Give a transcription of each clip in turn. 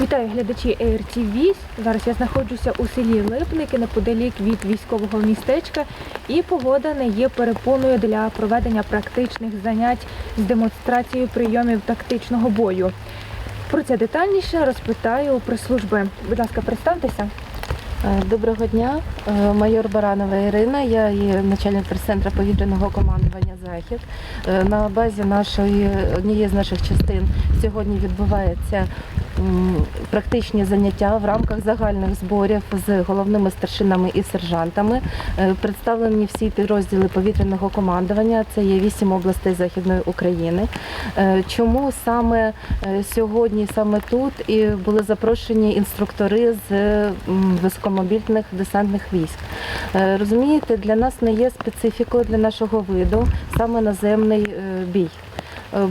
Вітаю глядачі ARTV. Зараз я знаходжуся у селі Липники неподалік від військового містечка, і погода не є перепоною для проведення практичних занять з демонстрацією прийомів тактичного бою. Про це детальніше розпитаю у прес-служби. Будь ласка, представтеся. Е, Доброго дня, Е, майор Баранова Ірина. Я є начальник прес-центру повітряного командування Захід. Е, На базі нашої однієї з наших частин сьогодні відбуваються м, практичні заняття в рамках загальних зборів з головними старшинами і сержантами. Е, Представлені всі підрозділи повітряного командування. Це є вісім областей Західної України. Е, Чому саме е, сьогодні, саме тут і були запрошені інструктори з високомобільних десантних військ? Розумієте, для нас не є специфікою для нашого виду саме наземний бій.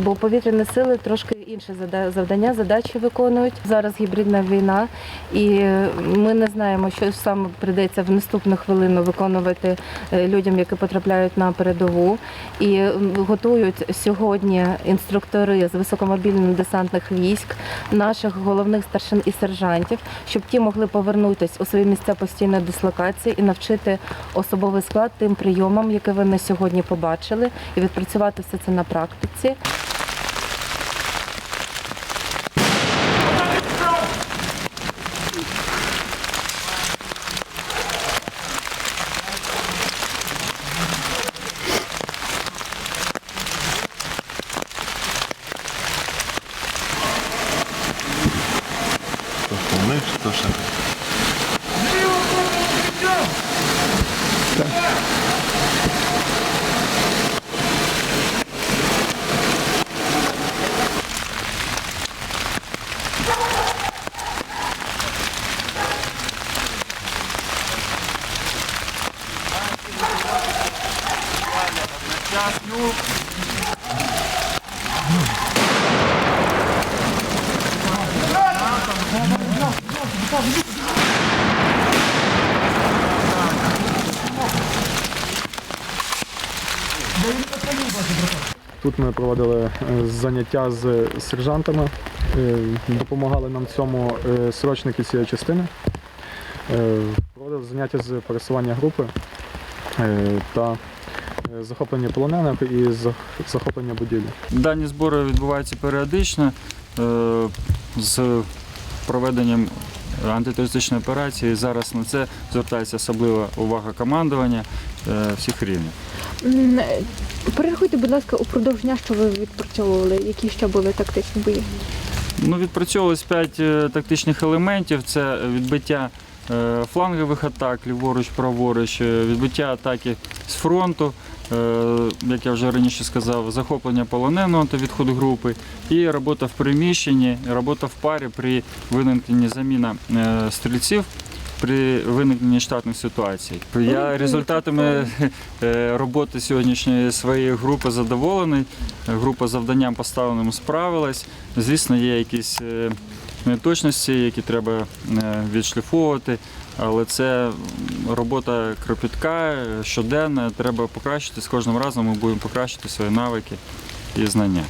Бо повітряні сили трошки інше завдання, задачі виконують. Зараз гібридна війна, і е, ми не знаємо, що саме прийдеться в наступну хвилину виконувати е, людям, які потрапляють на передову. І готують сьогодні інструктори з високомобільно-десантних військ, наших головних старшин і сержантів, щоб ті могли повернутися у свої місця постійної дислокації і навчити особовий склад тим прийомам, які ви на сьогодні побачили, і відпрацювати все це на практиці. То ми, Тут ми проводили е, заняття з сержантами, е, допомагали нам цьому е, срочники цієї частини. Проводили заняття з пересування групи та захоплення полонених і захоплення будівлі. Дані збори відбуваються періодично з проведенням антитерористичної операції. Зараз на це звертається особлива увага командування е, всіх рівнів. Е, Перерахуйте, будь ласка, упродовж дня, що ви відпрацьовували, які ще були тактичні бої. Ну, відпрацьовувалось п'ять е, тактичних елементів: це відбиття флангових атак, ліворуч, праворуч, відбиття атаки з фронту, як я вже раніше сказав, захоплення полоненого та відход групи, і робота в приміщенні, робота в парі при виникненні заміна е, стрільців. При виникненні штатних ситуацій я результатами е, роботи сьогоднішньої своєї групи задоволений. Група завданням поставленим справилась. Звісно, є якісь е, неточності, які треба е, відшліфовувати, але це робота кропітка, щоденна. Треба покращити з кожним разом. Ми будемо покращити свої навики і знання.